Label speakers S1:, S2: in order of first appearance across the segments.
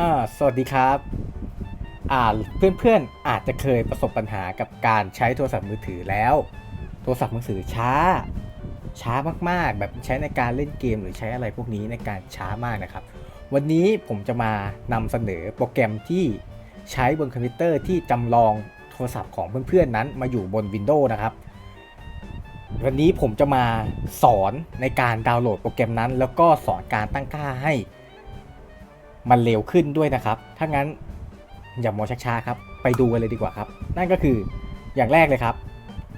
S1: อ่าสวัสดีครับอ่าเพื่อนๆอาจจะเคยประสบปัญหากับการใช้โทรศัพท์มือถือแล้ว โทรศัพท์มือถือช้า ช้ามากๆ แบบใช้ในการเล่นเกมหรือใช้อะไรพวกนี้ในการช้ามากนะครับ วันนี้ผมจะมานำเสนอโปรแกรมที่ใช้บนคอมพิวเตอร์ที่จำลองโทรศัพท์ของเพื่อนๆนั้นมาอยู่บน Windows นะครับ วันนี้ผมจะมาสอนในการดาวน์โหลดโปรแกรมนั้น แล้วก็สอนการตั้งค่าให้ มันเร็วขึ้นด้วยนะครับ ถ้างั้นอย่ามัวช้าๆครับ ไปดูกันเลยดีกว่าครับ นั่นก็คืออย่างแรกเลยครับ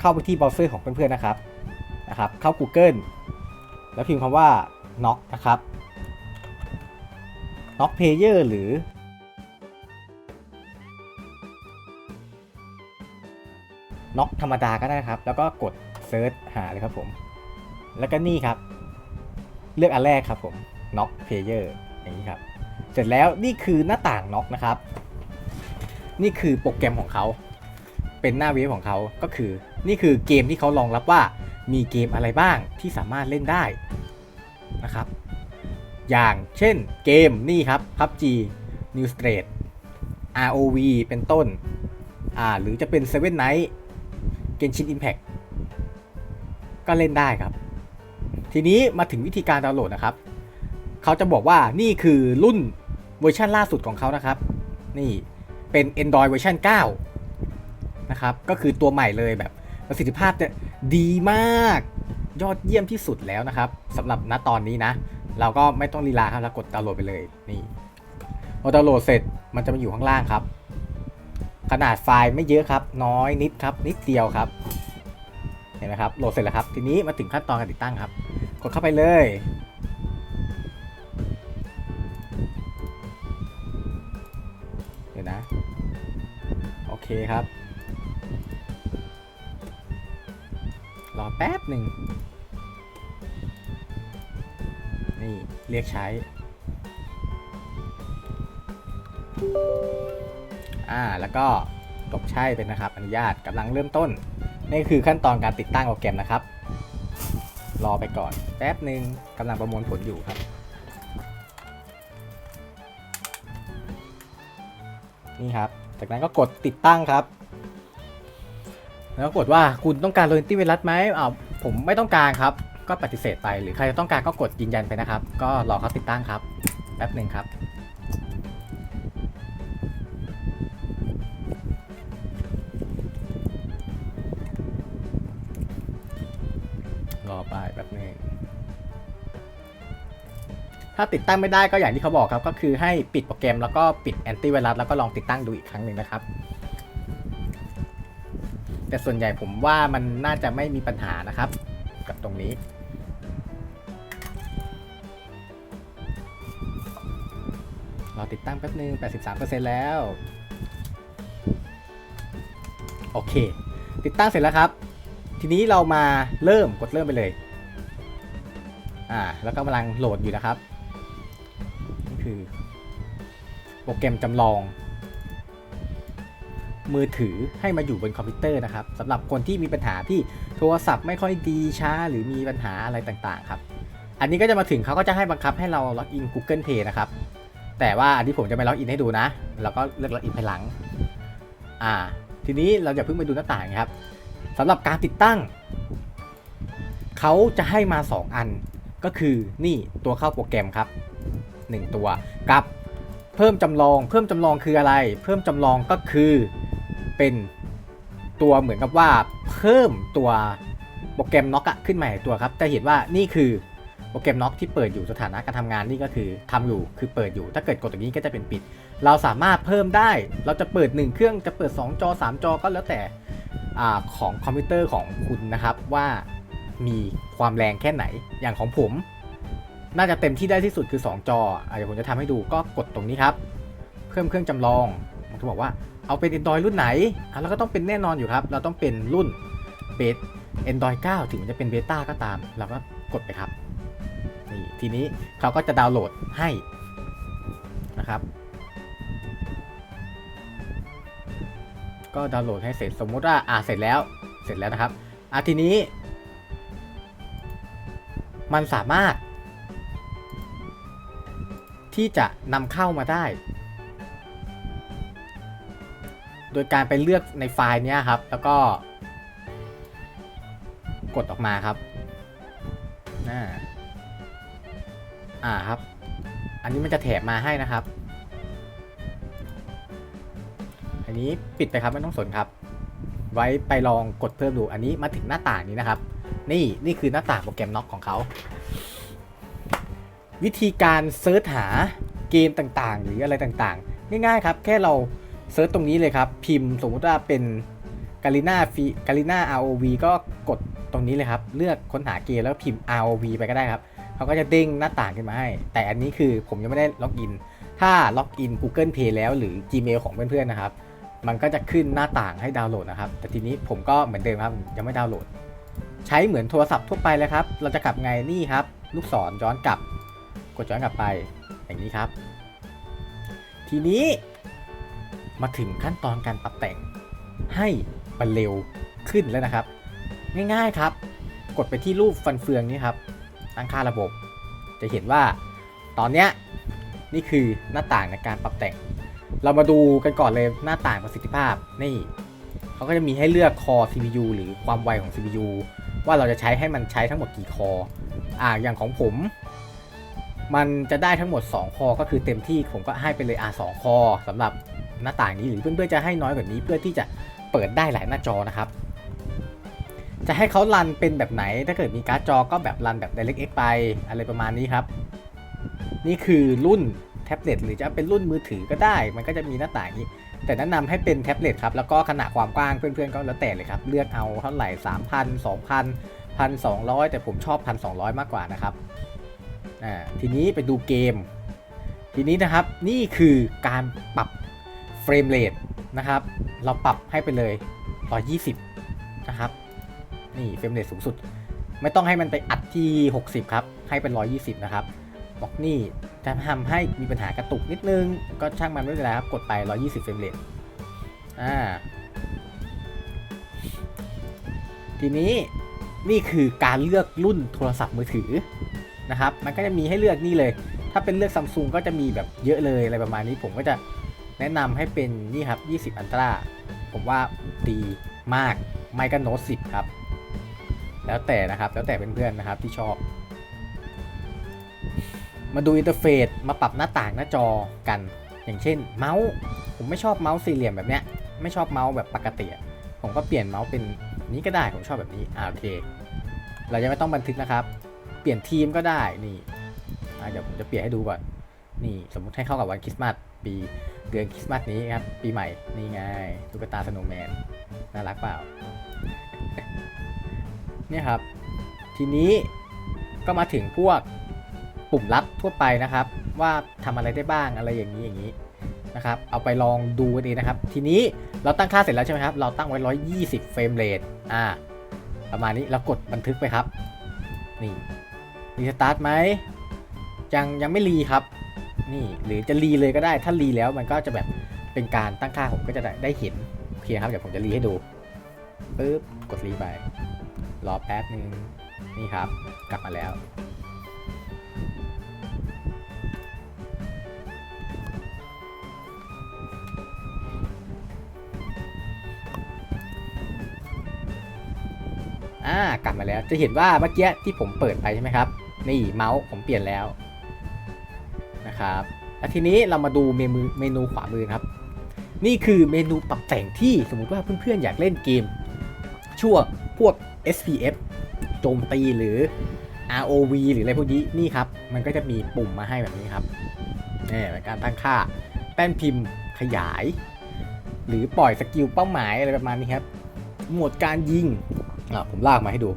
S1: เข้าไปที่เบราว์เซอร์ของเพื่อนๆนะครับนะครับ เข้า Google แล้วพิมพ์คำว่า knock นะครับ knock player หรือ knock ธรรมดาก็ได้ครับ แล้วก็กด search หาเลยครับผม แล้วก็นี่ครับ เลือกอันแรกครับผม knock player อย่างนี้ครับ เสร็จแล้วนี่คือหน้าต่างน็อกนะครับ นี่คือโปรแกรมของเขาเป็นหน้าเว็บของเขาก็คือนี่คือเกมที่เขารองรับว่ามีเกมอะไรบ้างที่สามารถเล่นได้นะครับ อย่างเช่นเกมนี่ครับ PUBG New Street ROV เป็นต้นอ่าหรือจะเป็น Seven Night Genshin Impact ก็เล่นได้ครับ ทีนี้มาถึงวิธีการดาวน์โหลดนะครับ เขาจะบอกว่านี่คือรุ่น เวอร์ชันล่าสุดของเขานะครับ นี่เป็น Android เวอร์ชัน9 นะครับ ก็คือตัวใหม่เลยแบบประสิทธิภาพจะดีมาก ยอดเยี่ยมที่สุดแล้วนะครับสำหรับณตอนนี้นะ เราก็ไม่ต้องลีลาครับเรากดดาวน์โหลดไปเลยนี่พอดาวน์โหลดเสร็จมันจะมาอยู่ข้างล่างครับ ขนาดไฟล์ไม่เยอะครับ น้อยนิดครับ นิดเดียวครับเห็นไหมครับโหลดเสร็จแล้วครับ ทีนี้มาถึงขั้นตอนการติดตั้งครับ กดเข้าไปเลย คครับ รอแป๊บหนึ่ง นี่ เรียกใช้ อ่า แล้วก็ตกใช่เป็นนะครับ อนุญาตกำลังเริ่มต้น นี่คือขั้นตอนการติดตั้งโปรแกรมนะครับ รอไปก่อนแป๊บหนึ่งกำลังประมวลผลอยู่ครับนี่ครับ จากนั้นก็กดติดตั้งครับ แล้วกดว่าคุณต้องการโรยตี้ไวรัสไหมอ้าวผมไม่ต้องการครับ ก็ปฏิเสธไป หรือใครต้องการก็กดยืนยันไปนะครับ ก็รอเขาติดตั้งครับแป๊บหนึ่งครับรอไปแป๊บหนึง ถ้าติดตั้งไม่ได้ก็อย่างที่เขาบอกครับ ก็คือให้ปิดโปรแกรมแล้วก็ปิดแอนตี้ไวรัสแล้วก็ลองติดตั้งดูอีกครั้งหนึ่งนะครับ แต่ส่วนใหญ่ผมว่ามันน่าจะไม่มีปัญหานะครับ กับตรงนี้เราติดตั้งแป๊บนึง 83%แล้ว โอเค ติดตั้งเสร็จแล้วครับ ทีนี้เรามาเริ่มกดเริ่มไปเลย อ่า แล้วก็กำลังโหลดอยู่นะครับ คือ โปรแกรมจำลอง มือถือให้มาอยู่บนคอมพิวเตอร์นะครับสำหรับคนที่มีปัญหาที่โทรศัพท์ไม่ค่อยดีช้า หรือมีปัญหาอะไรต่างๆ ครับ อันนี้ก็จะมาถึงเขาก็จะให้บังคับให้เราล็อกอิน Google Play นะครับ แต่ว่าอันที่ผมจะไม่ล็อกอินให้ดูนะแล้วก็เลือกล็อกอินภายหลัง อ่า ทีนี้เราจะเพิ่งไปดูหน้าต่างครับสำหรับการติดตั้งเขาจะให้มา 2 อันก็คือนี่ตัวเข้าโปรแกรมครับ 1 ตัวกับเพิ่มจำลอง เพิ่มจำลองคืออะไร เพิ่มจำลองก็คือเป็นตัวเหมือนกับว่าเพิ่มตัวโปรแกรมน็อกขึ้นมาอีกตัวครับจะเห็นว่านี่คือโปรแกรมน็อกที่เปิดอยู่สถานะการทำงานนี่ก็คือทำอยู่คือเปิดอยู่ ถ้าเกิดกดตรงนี้ก็จะเป็นปิด เราสามารถเพิ่มได้เราจะเปิด 1 เครื่องจะเปิด 2 จอ 3 จอก็แล้วแต่อของคอมพิวเตอร์ของคุณนะครับว่ามีความแรงแค่ไหนอย่างของผม น่าจะเต็มที่ได้ที่สุดคือ 2 จออะเดี๋ยวผมจะทำให้ดูก็กดตรงนี้ครับ เพิ่มเครื่องจำลองมันจะบอกว่าเอาเป็น Android รุ่นไหนอะเราก็ต้องเป็นแน่นอนอยู่ครับ เราต้องเป็นรุ่นเบส Android 9 ถึงมันจะเป็นเบต้าก็ตาม เราก็กดไปครับนี่ทีนี้เขาก็จะดาวน์โหลดให้นะครับ ก็ดาวน์โหลดให้เสร็จสมมุติว่าอ่าเสร็จแล้วเสร็จแล้วนะครับอะทีนี้ มันสามารถ ที่จะนำเข้ามาได้ โดยการไปเลือกในไฟล์นี้ครับ แล้วก็กดออกมาครับน่าอ่าครับ อันนี้มันจะแถบมาให้นะครับ อันนี้ปิดไปครับไม่ต้องสนครับ ไว้ไปลองกดเพิ่มดู อันนี้มาถึงหน้าต่างนี้นะครับ นี่นี่คือหน้าต่างโปรแกรมน็อกของเขา วิธีการเซิร์ชหาเกมต่างๆ หรืออะไรต่างๆ ง่ายๆครับ แค่เราเซิร์ชตรงนี้เลยครับ พิมพ์สมมติว่าเป็นกาลิน่าฟีกาลิน่า ROV ก็กดตรงนี้เลยครับ เลือกค้นหาเกมแล้วพิมพ์ ROV ไปก็ได้ครับเขาก็จะเด้งหน้าต่างขึ้นมาให้ แต่อันนี้คือผมยังไม่ได้ล็อกอิน ถ้าล็อกอิน Google Play แล้วหรือ Gmail ของเพื่อนๆนะครับ มันก็จะขึ้นหน้าต่างให้ดาวน์โหลดนะครับ แต่ทีนี้ผมก็เหมือนเดิมครับยังไม่ดาวน์โหลด ใช้เหมือนโทรศัพท์ทั่วไปเลยครับ เราจะกลับไงนี่ครับ ลูกศรย้อนกลับ ดย้อนกลับไปอย่างนี้ครับ ทีนี้มาถึงขั้นตอนการปรับแต่งให้มันเร็วขึ้นแล้วนะครับ ง่ายๆครับ กดไปที่รูปฟันเฟืองนี้ครับตั้งค่าระบบ จะเห็นว่าตอนเนี้ยนี่คือหน้าต่างในการปรับแต่ง เรามาดูกันก่อนเลยหน้าต่างประสิทธิภาพนี่เขาก็จะมีให้เลือกคอ CPU หรือความไวของ CPU ว่าเราจะใช้ให้มันใช้ทั้งหมดกี่คออ่าอย่างของผม มันจะได้ทั้งหมด 2 คอ ก็คือเต็มที่ผมก็ให้ไปเลยอ่า2คอสำหรับหน้าต่างนี้หรือเพื่อนๆจะให้น้อยกว่านี้เพื่อที่จะเปิดได้หลายหน้าจอนะครับ จะให้เขารันเป็นแบบไหน ถ้าเกิดมีการ์ดจอก็แบบรันแบบ DirectX ไปอะไรประมาณนี้ครับ นี่คือรุ่นแท็บเล็ตหรือจะเป็นรุ่นมือถือก็ได้ มันก็จะมีหน้าต่างนี้ แต่แนะนำให้เป็นแท็บเล็ตครับ แล้วก็ขนาดความกว้างเพื่อนๆ ก็แล้วแต่เลยครับ เลือกเอาเท่าไหร่ 3,000 2,000 1,200 แต่ผมชอบ 1,200 มากกว่านะครับ อ่าทีนี้ไปดูเกม ทีนี้นะครับนี่คือการปรับเฟรมเรทนะครับ เราปรับให้ไปเลย120 นะครับ นี่เฟรมเรทสูงสุด ไม่ต้องให้มันไปอัดที่ 60 ครับ ให้เป็น 120 นะครับ บอกนี่จะทำให้มีปัญหากระตุกนิดนึง ก็ช่างมันไม่เป็นไรครับ กดไป 120 เฟรมเรทอ่า ทีนี้นี่คือการเลือกรุ่นโทรศัพท์มือถือ นะครับ มันก็จะมีให้เลือกนี่เลย ถ้าเป็นเลือกซัมซุงก็จะมีแบบเยอะเลยอะไรประมาณนี้ ผมก็จะแนะนำให้เป็นนี่ครับ 20 อันตราผมว่าดีมาก ไม่ก็โน้ต10ครับ แล้วแต่นะครับ แล้วแต่เพื่อนๆนะครับที่ชอบ มาดูอินเทอร์เฟซ มาปรับหน้าต่างหน้าจอกัน อย่างเช่น เมาส์ ผมไม่ชอบเมาส์สี่เหลี่ยมแบบเนี้ย ไม่ชอบเมาส์แบบปกติ ผมก็เปลี่ยนเมาส์เป็นนี้ก็ได้ ผมชอบแบบนี้ อ่าโอเค เรายังไม่ต้องบันทึกนะครับ เปลี่ยนทีมก็ได้นี่เดี๋ยวผมจะเปลี่ยนให้ดูก่อนนี่สมมุติให้เข้ากับวันคริสต์มาสปีเดือนคริสต์มาสนี้ครับปีใหม่นี่ไงตุ๊กตาสโนว์แมนน่ารักเปล่าเนี่ยครับ ทีนี้ก็มาถึงพวกปุ่มลัดทั่วไปนะครับ ว่าทำอะไรได้บ้างอะไรอย่างนี้อย่างนี้นะครับ เอาไปลองดูกันเองนะครับ ทีนี้เราตั้งค่าเสร็จแล้วใช่ไหมครับ เราตั้งไว้ 120 เฟรมเรทอ่าประมาณนี้เรากดบันทึกไปครับ นี่ รีสตาร์ทไหมยังยังไม่รีครับ นี่หรือจะรีเลยก็ได้ถ้ารีแล้วมันก็จะแบบเป็นการตั้งค่าผมก็จะได้ได้เห็นโอเคครับเดี๋ยวผมจะรีให้ดูปึ๊บกดรีไปรอแป๊บนึงนี่ครับ กลับมาแล้วอ่ากลับมาแล้วจะเห็นว่าเมื่อกี้ที่ผมเปิดไปใช่ไหมครับ นี่เมาส์ผมเปลี่ยนแล้วนะครับแล้วทีนี้เรามาดูเมนูเมนูขวามือครับ นี่คือเมนูปรับแต่งที่สมมติว่าเพื่อนๆอยากเล่นเกมช่วงพวก SPF โจมตีหรือ ROV หรืออะไรพวกนี้นี่ครับ มันก็จะมีปุ่มมาให้แบบนี้ครับนี่เป็นการตั้งค่าแป้นพิมพ์ขยาย หรือปล่อยสกิลเป้าหมายอะไรประมาณนี้ครับโหมดการยิงอะผมลากมาให้ดู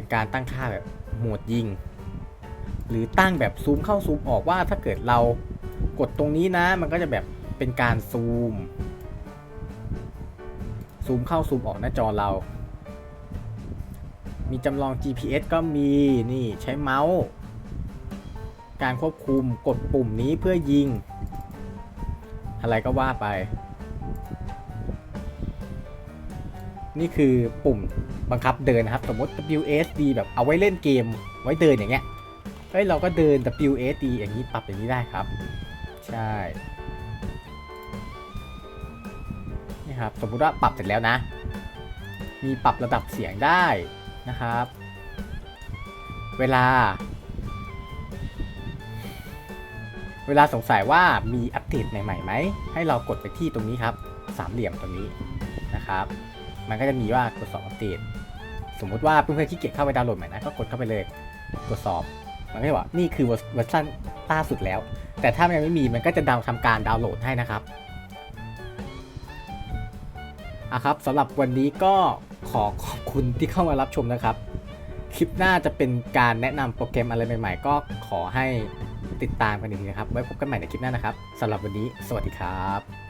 S1: เป็นการตั้งค่าแบบโหมดยิง หรือตั้งแบบซูมเข้าซูมออกว่าถ้าเกิดเรากดตรงนี้นะ มันก็จะแบบเป็นการซูม ซูมเข้าซูมออกหน้าจอเรา มีจำลอง GPS ก็มีนี่ใช้เมาส์ การควบคุมกดปุ่มนี้เพื่อยิง อะไรก็ว่าไป นี่คือปุ่มบังคับเดินนะครับ สมมติ WSD แบบเอาไว้เล่นเกมไว้เดินอย่างเงี้ยเฮ้ยเราก็เดิน WSD อย่างนี้ปรับอย่างนี้ได้ครับ ใช่นี่ครับสมมุติว่าปรับเสร็จแล้วนะ มีปรับระดับเสียงได้นะครับ เวลา เวลาสงสัยว่ามีอัปเดตใหม่ๆไหมให้เรากดไปที่ตรงนี้ครับ สามเหลี่ยมตรงนี้นะครับ มันก็จะมีว่าตรวจสอบอัปเดตสมมุติว่าเพื่อนๆขี้เกียจเข้าไปดาวน์โหลดใหม่นะก็กดเข้าไปเลยตรวจสอบ มันก็จะบอกนี่คือเวอร์ชันล่าสุดแล้ว แต่ถ้ามันยังไม่มีมันก็จะดาวน์ทำการดาวน์โหลดให้นะครับอะครับสำหรับวันนี้ก็ขอขอบคุณที่เข้ามารับชมนะครับ คลิปหน้าจะเป็นการแนะนำโปรแกรมอะไรใหม่ๆ ก็ขอให้ติดตามกันอีกทีนะครับ ไว้พบกันใหม่ในคลิปหน้านะครับสำหรับวันนี้ สวัสดีครับ